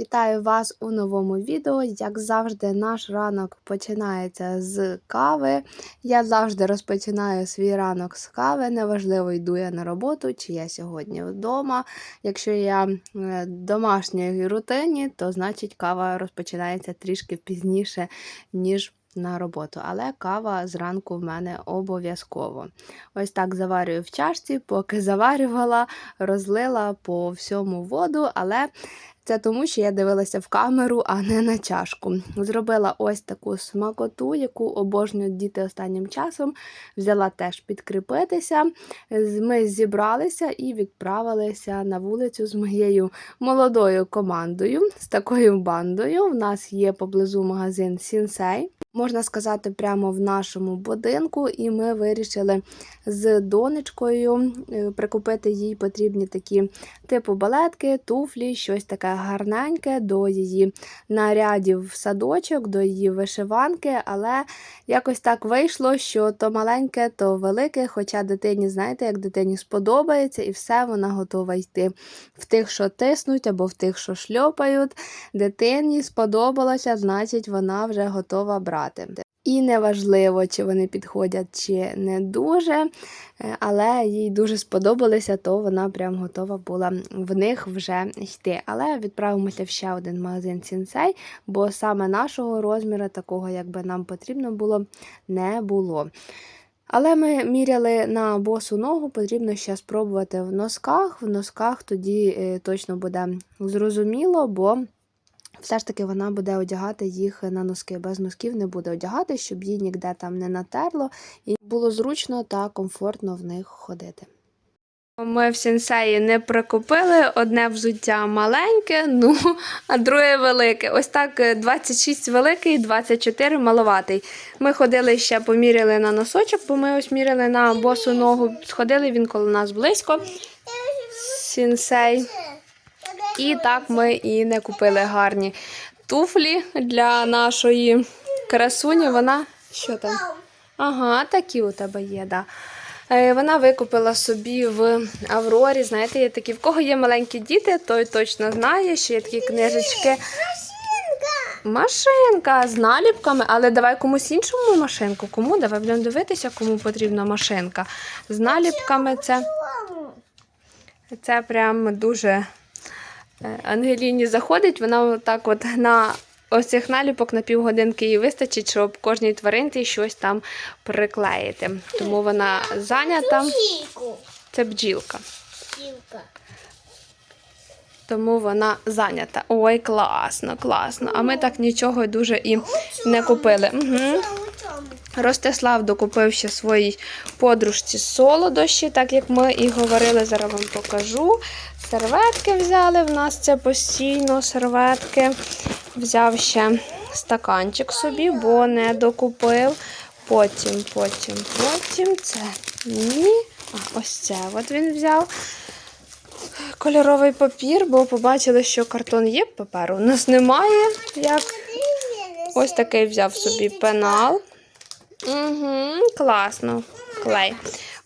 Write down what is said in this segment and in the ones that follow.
Вітаю вас у новому відео. Як завжди, наш ранок починається з кави. Я завжди розпочинаю свій ранок з кави. Неважливо, йду я на роботу, чи я сьогодні вдома. Якщо я в домашній рутині, то значить кава розпочинається трішки пізніше, ніж на роботу. Але кава зранку в мене обов'язково. Ось так заварюю в чашці, поки заварювала, розлила по всьому воду, але це тому, що я дивилася в камеру, а не на чашку. Зробила ось таку смакоту, яку обожнюють діти останнім часом. Взяла теж підкріпитися. Ми зібралися і відправилися на вулицю з моєю молодою командою, з такою бандою. В нас є поблизу магазин Сінсей. Можна сказати, прямо в нашому будинку, і ми вирішили з донечкою е, прикупити їй потрібні такі типу балетки, туфлі, щось таке гарненьке до її нарядів в садочок, до її вишиванки. Але якось так вийшло, що то маленьке, то велике. Хоча дитині, знаєте, як дитині сподобається, і все вона готова йти в тих, що тиснуть, або в тих, що шльопають. Дитині сподобалося, значить, вона вже готова брати. І неважливо, чи вони підходять, чи не дуже, е, але їй дуже сподобалися, то вона прям готова була в них вже йти. Але відправимося в ще один магазин Сінсей, бо саме нашого розміру, такого, як би нам потрібно було, не було. Але ми міряли на босу ногу, потрібно ще спробувати в носках. В носках тоді е, точно буде зрозуміло, бо все ж таки вона буде одягати їх на носки. Без носків не буде одягати, щоб їй ніде там не натерло, і було зручно та комфортно в них ходити. Ми в сенсеї не прикупили одне взуття маленьке, ну, а друге велике. Ось так е, 26 великий, 24 маловатий. Ми ходили ще поміряли на носочок, бо ми ось міряли на босу ногу. Сходили він коло нас близько. Сінсей. І так ми і не купили гарні туфлі для нашої красуні. Вона що там? Ага, такі у тебе є, да. Е, Вона викупила собі в Аврорі. Знаєте, є такі, в кого є маленькі діти, той точно знає, що є такі книжечки. Машинка з наліпками, але давай комусь іншому машинку. Кому? Давай будемо дивитися, кому потрібна машинка. З наліпками це, це прям дуже Ангеліні заходить. Вона так от на ось цих наліпок на півгодинки їй вистачить, щоб кожній тваринці щось там приклеїти. Тому вона зайнята. Це бджілка. Бджілка. Тому вона зайнята. Ой, класно, класно. А ми так нічого дуже і не купили. Угу. Ростислав докупив ще своїй подружці солодощі, так як ми і говорили, зараз вам покажу. Серветки взяли. В нас це постійно серветки. Взяв ще стаканчик собі, бо не докупив. Потім, потім, потім це ні. А, ось це от він взяв. Кольоровий папір, бо побачили, що картон є паперу. У нас немає. Як Ось такий взяв собі пенал. Угу, класно. Клей.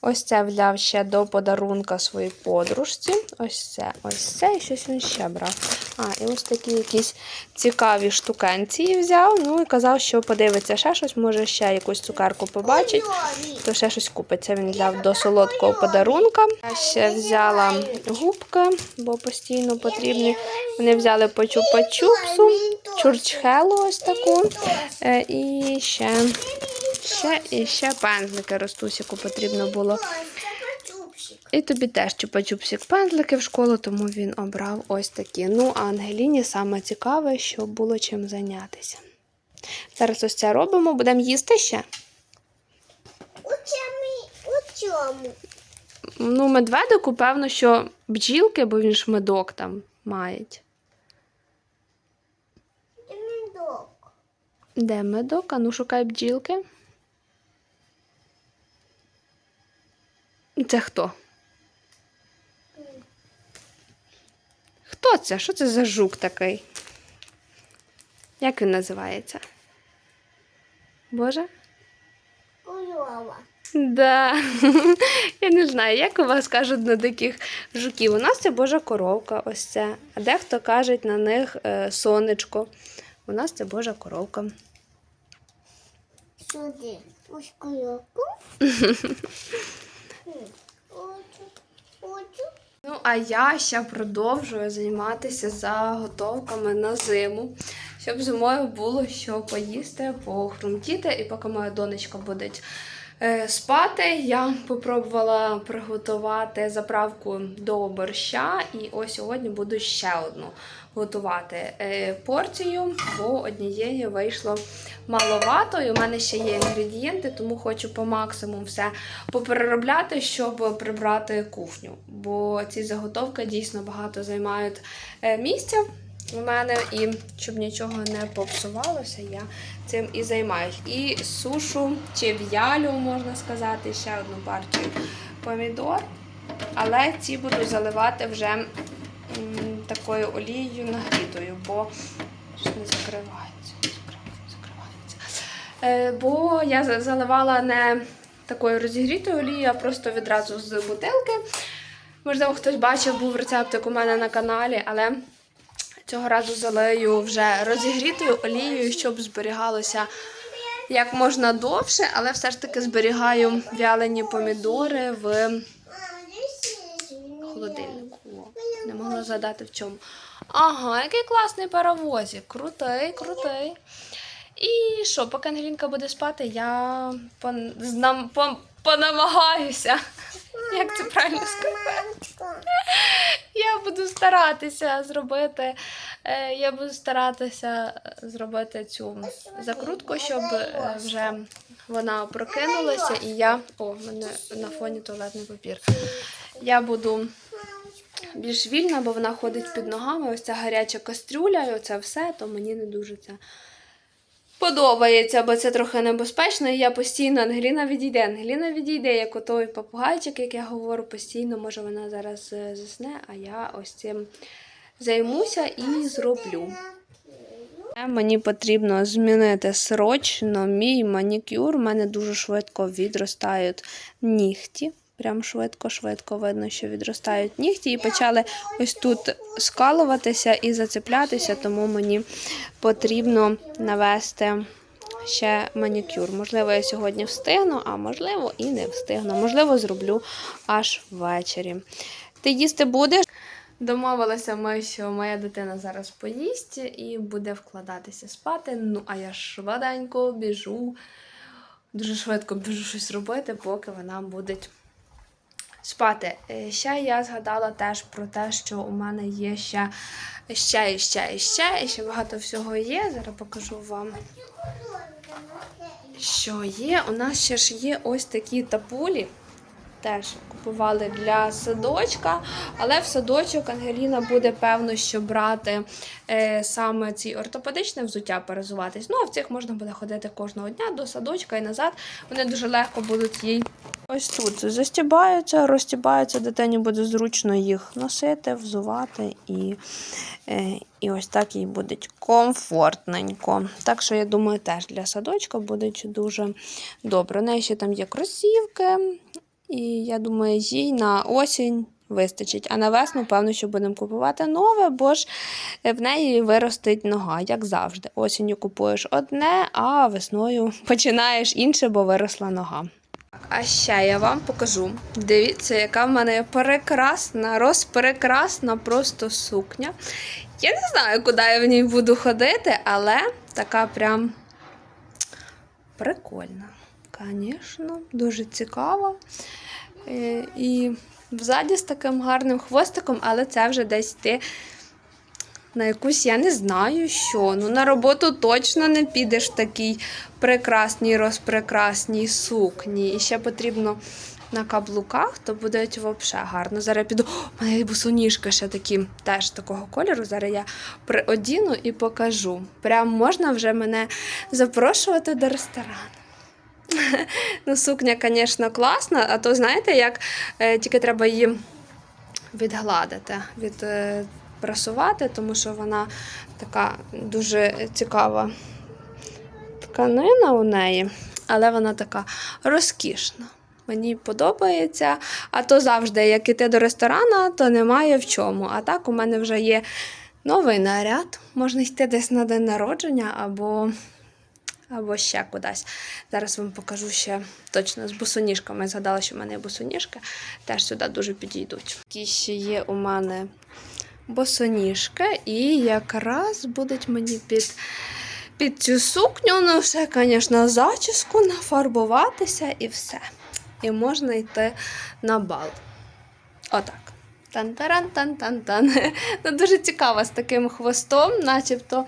Ось це взяв ще до подарунка своїй подружці. Ось це, ось це, і щось він ще брав. А, і ось такі якісь цікаві штукенції взяв. Ну і казав, що подивиться ще щось, може ще якусь цукерку побачить, то ще щось купить. Це він взяв до солодкого подарунка. Я ще взяла губки, бо постійно потрібні. Вони взяли по чупа-чупсу, чурчхелу ось таку. Е, І ще, ще, і ще пензлики ростусіку потрібно було. І тобі теж чупа-чупсик пензлики в школу, тому він обрав ось такі. Ну, а Ангеліні саме цікаве, щоб було чим зайнятися. Зараз ось це робимо, будемо їсти ще. У чому? У чому? Ну, медведику, певно, що бджілки, бо він ж медок там мають. Медок. Де медок? А ну шукай бджілки. Це хто? Хто це? Що це за жук такий? Як він називається? Боже? Корова. Да. Я не знаю, як у вас кажуть на диких жуків. У нас це Божа коровка, ось це. А дехто каже на них е, сонечко. У нас це Божа коровка. Сюди. Ось коробку. Хочу. Хочу. Ну, а я ще продовжую займатися заготовками на зиму, щоб зимою було що поїсти, похрумтіти. І поки моя донечка буде спати, я попробувала приготувати заправку до борща. І ось сьогодні буду ще одну готувати е, порцію, бо однієї вийшло маловато. І у мене ще є інгредієнти, тому хочу по максимуму все попереробляти, щоб прибрати кухню. Бо ці заготовки дійсно багато займають е, місця у мене, і щоб нічого не попсувалося, я цим і займаюсь. І сушу чи в'ялю, можна сказати, ще одну партію помідор. Але ці буду заливати вже м, такою олією нагрітою, бо ж не закривається. Е, бо я заливала не такою розігрітою олією, а просто відразу з бутилки. Можливо, хтось бачив, був рецептик у мене на каналі, але цього разу залию вже розігрітою олією, щоб зберігалося як можна довше, але все ж таки зберігаю вялені помідори в холодильнику. Не могла згадати в чому. Ага, який класний паровозик. Крутий, крутий. І що, поки Ангелінка буде спати, я пон... знам... пон... понамагаюся. Як це правильно сказати? Я буду старатися зробити. е, Я буду старатися зробити цю закрутку, щоб е, вже вона прокинулася, і я. О, в мене на фоні туалетний папір. Я буду більш вільна, бо вона ходить під ногами. Ось ця гаряча кастрюля, і оце все, то мені не дуже це подобається, бо це трохи небезпечно. І я постійно Ангеліна відійде. Ангеліна відійде, як отой попугайчик, як я говорю, постійно, може вона зараз е, засне, а я ось цим займуся і зроблю. Е, Мені потрібно змінити срочно мій манікюр. У мене дуже швидко відростають нігті. Прям швидко-швидко видно, що відростають нігті, і почали ось тут скалуватися і зацеплятися, тому мені потрібно навести ще манікюр. Можливо, я сьогодні встигну, а можливо і не встигну. Можливо, зроблю аж ввечері. Ти їсти будеш? Домовилися ми, що моя дитина зараз поїсть і буде вкладатися спати. Ну, а я швиденько біжу, дуже швидко біжу щось робити, поки вона буде спати. Е, Ще я згадала теж про те, що у мене є ще, ще, і ще, і ще, і ще багато всього є. Зараз покажу вам. Що є? У нас ще ж є ось такі тапулі. Теж купували для садочка, але в садочок Ангеліна буде певно, що брати е, саме ці ортопедичне взуття перезуватись. Ну а в цих можна буде ходити кожного дня до садочка і назад. Вони дуже легко будуть їй ось тут застібаються, розтібаються, дитині буде зручно їх носити, взувати і, е, і ось так їй буде комфортненько. Так що я думаю, теж для садочка буде дуже добре. У неї ще там є кросівки. І я думаю, їй на осінь вистачить. А на весну, певно, що будемо купувати нове, бо ж в неї виростить нога, як завжди. Осінню купуєш одне, а весною починаєш інше, бо виросла нога. А ще я вам покажу. Дивіться, яка в мене прекрасна, розпрекрасна просто сукня. Я не знаю, куди я в ній буду ходити, але така прям прикольна. Звісно, дуже цікава. Е, І взаді з таким гарним хвостиком, але це вже десь ти на якусь, я не знаю що. Ну, на роботу точно не підеш в такій прекрасній, розпрекрасній сукні. І ще потрібно на каблуках, то буде взагалі гарно. Зараз я піду. У мене є ще такі, теж такого кольору. Зараз я приодіну і покажу. Прям можна вже мене запрошувати до ресторану. Ну, сукня, звісно, класна, а то знаєте, як е, тільки треба її відгладити, відпрасувати, тому що вона така дуже цікава тканина у неї, але вона така розкішна. Мені подобається. А то завжди, як іти до ресторана, то немає в чому. А так у мене вже є новий наряд. Можна йти десь на день народження або, або ще кудись. Зараз вам покажу ще точно з босоніжками. Згадала, що в мене є босоніжки, теж сюди дуже підійдуть. Які ще є у мене босоніжки, і якраз будуть мені під. Під цю сукню, ну все, звісно, зачіску, нафарбуватися і все. І можна йти на бал. Отак. Тан-таран-тан-тан-тан. Ну, дуже цікаво з таким хвостом, начебто.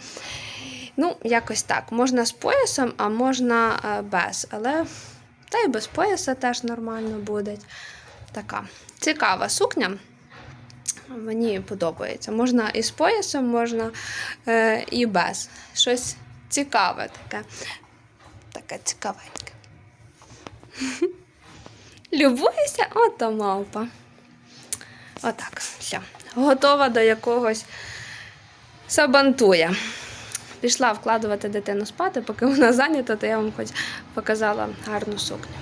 Ну, якось так. Можна з поясом, а можна е, без. Але та й без пояса теж нормально буде. Така цікава сукня. Мені подобається. Можна і з поясом, можна е, і без. Щось цікаве таке. Таке цікавеньке. Любуєшся? Ото мавпа. Отак. Все. Готова до якогось сабантуя. Пішла вкладувати дитину спати, поки вона зайнята, то я вам хоч показала гарну сукню.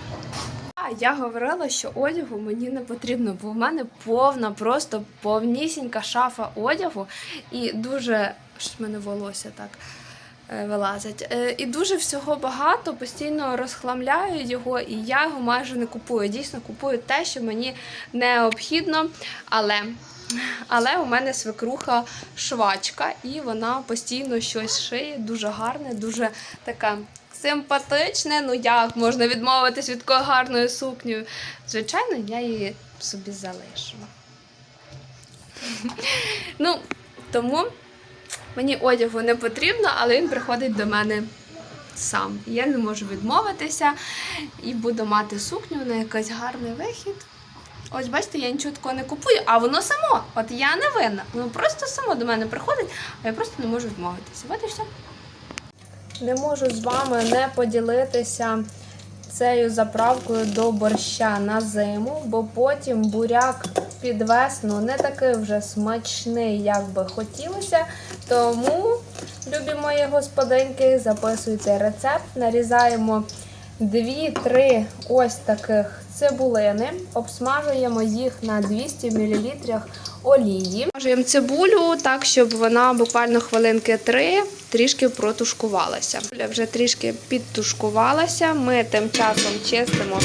Я говорила, що одягу мені не потрібно, бо в мене повна, просто повнісінька шафа одягу і дуже щось в мене волосся так е, вилазить. Е, І дуже всього багато, постійно розхламляю його, і я його майже не купую. Дійсно купую те, що мені необхідно, але. Але у мене свекруха швачка, і вона постійно щось шиє, дуже гарне, дуже така симпатичне. Ну як можна відмовитись від такої гарної сукні? Звичайно, я її собі залишу. Ну, тому мені одягу не потрібно, але він приходить до мене сам. Я не можу відмовитися і буду мати сукню на якийсь гарний вихід. Ось бачите, я нічого такого не купую, а воно само. От я не винна. Воно просто само до мене приходить, а я просто не можу відмовитися. От і все. Не можу з вами не поділитися цією заправкою до борща на зиму, бо потім буряк під весну не такий вже смачний, як би хотілося. Тому, любі мої господинки, записуйте рецепт, нарізаємо 2-3 ось таких цибулини, обсмажуємо їх на 200 мл олії. Обсмажуємо цибулю так, щоб вона буквально хвилинки 3 трішки протушкувалася. Вже трішки підтушкувалася. Ми тим часом чистимо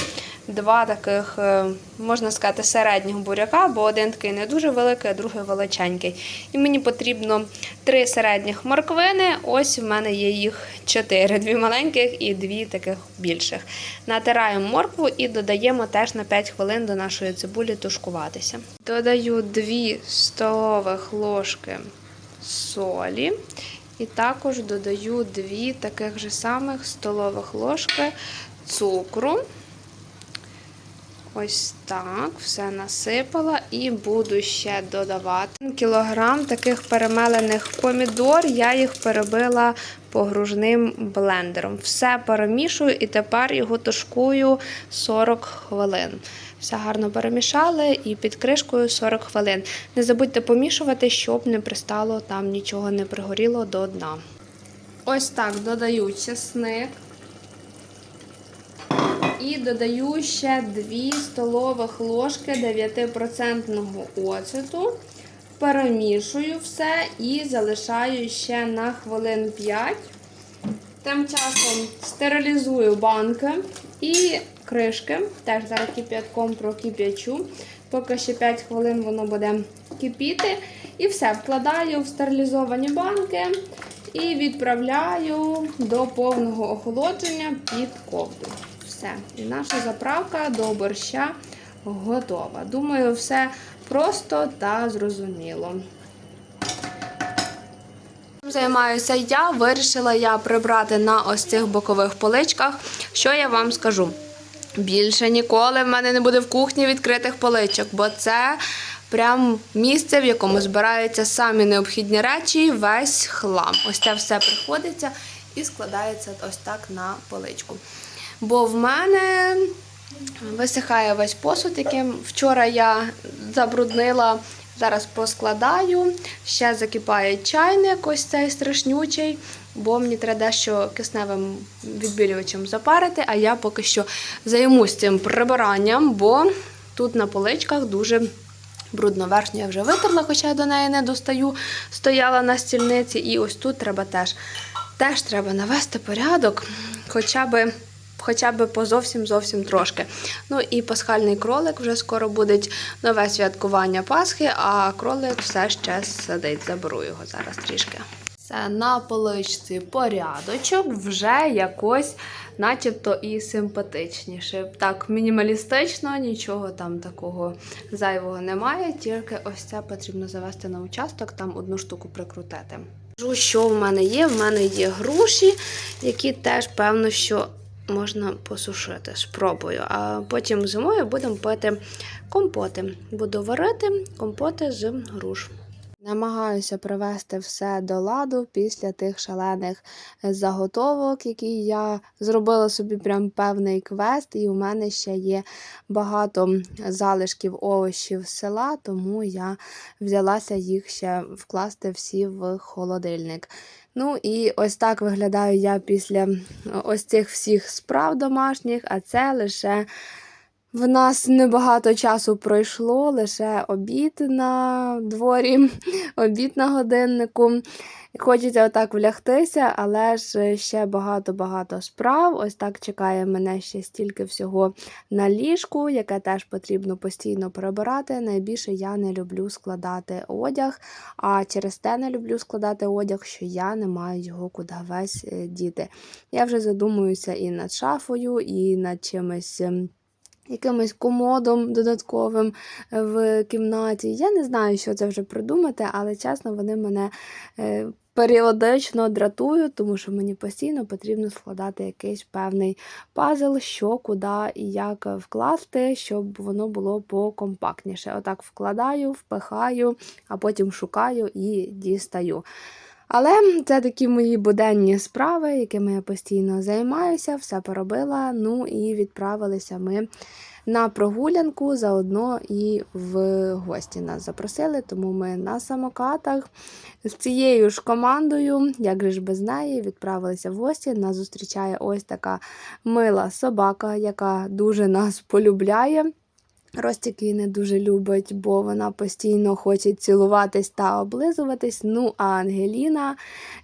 два таких, е, можна сказати, середніх буряка, бо один такий не дуже великий, а другий величенький. І мені потрібно три середніх морквини. Ось в мене є їх чотири: дві маленьких і дві таких більших. Натираємо моркву і додаємо теж на 5 хвилин до нашої цибулі тушкуватися. Додаю 2 столових ложки солі. І також додаю 2 таких же самих столових ложки цукру. Ось так, все насипала і буду ще додавати. Кілограм таких перемелених помідор, я їх перебила погружним блендером. Все перемішую і тепер його тушкую 40 хвилин. Все гарно перемішали і під кришкою 40 хвилин. Не забудьте помішувати, щоб не пристало там нічого не пригоріло до дна. Ось так додаю чесник. І додаю ще 2 столових ложки 9% оцету. Перемішую все і залишаю ще на хвилин 5. Тим часом стерилізую банки і кришки. Теж зараз кип'ятком прокип'ячу. Поки ще 5 хвилин воно буде кипіти. І все, вкладаю в стерилізовані банки і відправляю до повного охолодження під ковдру. Все. І наша заправка до борща готова. Думаю, все просто та зрозуміло. Займаюся я, вирішила я прибрати на ось цих бокових поличках. Що я вам скажу? Більше ніколи в мене не буде в кухні відкритих поличок, бо це прям місце, в якому збираються самі необхідні речі, весь хлам. Ось це все приходиться і складається ось так на поличку. Бо в мене висихає весь посуд, яким вчора я забруднила Зараз поскладаю, ще закипає чайник, ось цей страшнючий, бо мені треба дещо кисневим відбілювачем запарити, а я поки що займусь цим прибиранням, бо тут на поличках дуже брудно. Верхню я вже витерла, хоча я до неї не достаю, стояла на стільниці. І ось тут треба теж, теж треба навести порядок, хоча би. Хоча б по зовсім зовсім трошки. Ну і пасхальний кролик вже скоро буде нове святкування Пасхи, а кролик все ще сидить. Заберу його зараз трішки. Це на поличці порядочок, вже якось, начебто, і симпатичніше. Так, мінімалістично, нічого там такого зайвого немає, тільки ось це потрібно завести на участок, там одну штуку прикрутити. Що в мене є? В мене є груші, які теж певно, що можна посушити. Спробую. А потім зимою будемо пити компоти. Буду варити компоти з груш. Намагаюся привести все до ладу після тих шалених заготовок, які я зробила собі прям певний квест, і у мене ще є багато залишків овочів села, тому я взялася їх ще вкласти всі в холодильник. Ну і ось так виглядаю я після ось цих всіх справ домашніх, а це лише в нас небагато часу пройшло, лише обід на дворі, обід на годиннику. Хочеться отак влягтися, але ж ще багато-багато справ. Ось так чекає мене ще стільки всього на ліжку, яке теж потрібно постійно прибирати. Найбільше я не люблю складати одяг, а через те не люблю складати одяг, що я не маю його куди весь е, діти. Я вже задумуюся і над шафою, і над чимось. Якимось комодом додатковим е, в кімнаті. Я не знаю, що це вже придумати, але чесно, вони мене е, періодично дратують, тому що мені постійно потрібно складати якийсь певний пазл, що, куди і як вкласти, щоб воно було покомпактніше. Отак вкладаю, впихаю, а потім шукаю і дістаю. Але це такі мої буденні справи, якими я постійно займаюся, все поробила. Ну і відправилися ми на прогулянку, заодно і в гості нас запросили, тому ми на самокатах з цією ж командою, як же ж без неї, відправилися в гості. Нас зустрічає ось така мила собака, яка дуже нас полюбляє. Ростік її не дуже любить, бо вона постійно хоче цілуватись та облизуватись. Ну, а Ангеліна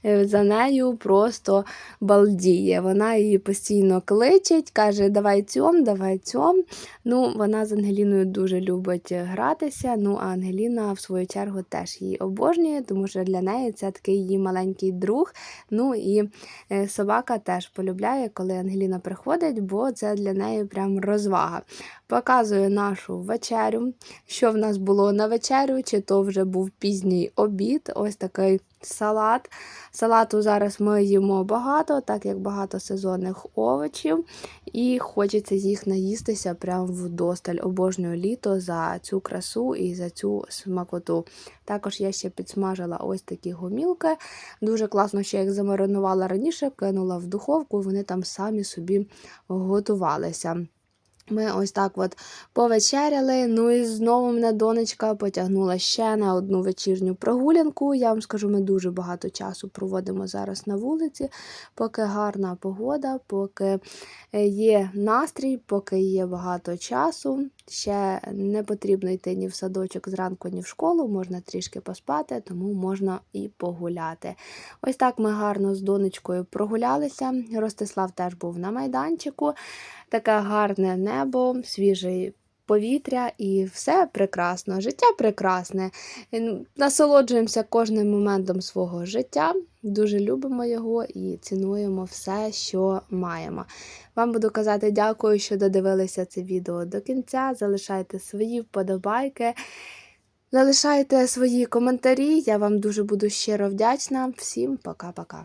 е, за нею просто балдіє. Вона її постійно кличить, каже, давай цьом, давай цьом. Ну, вона з Ангеліною дуже любить гратися. Ну, а Ангеліна, в свою чергу, теж її обожнює, тому що для неї це такий її маленький друг. Ну і е, собака теж полюбляє, коли Ангеліна приходить, бо це для неї прям розвага. Показую нашу вечерю. Що в нас було на вечерю, чи то вже був пізній обід. Ось такий салат. Салату зараз ми їмо багато, так як багато сезонних овочів. І хочеться їх наїстися прямо вдосталь. Обожнюю літо за цю красу і за цю смакоту. Також я ще підсмажила ось такі гомілки. Дуже класно, що я їх замаринувала раніше, кинула в духовку, вони там самі собі готувалися. Ми ось так от повечеряли. Ну і знову мене донечка потягнула ще на одну вечірню прогулянку. Я вам скажу, ми дуже багато часу проводимо зараз на вулиці, поки гарна погода, поки е, є настрій, поки є багато часу. Ще не потрібно йти ні в садочок зранку, ні в школу, можна трішки поспати, тому можна і погуляти. Ось так ми гарно з донечкою прогулялися. Ростислав теж був на майданчику. Таке гарне небо, свіже повітря і все прекрасно. Життя прекрасне. Насолоджуємося кожним моментом свого життя. Дуже любимо його і цінуємо все, що маємо. Вам буду казати дякую, що додивилися це відео до кінця. Залишайте свої вподобайки. Залишайте свої коментарі. Я вам дуже буду щиро вдячна. Всім пока-пока.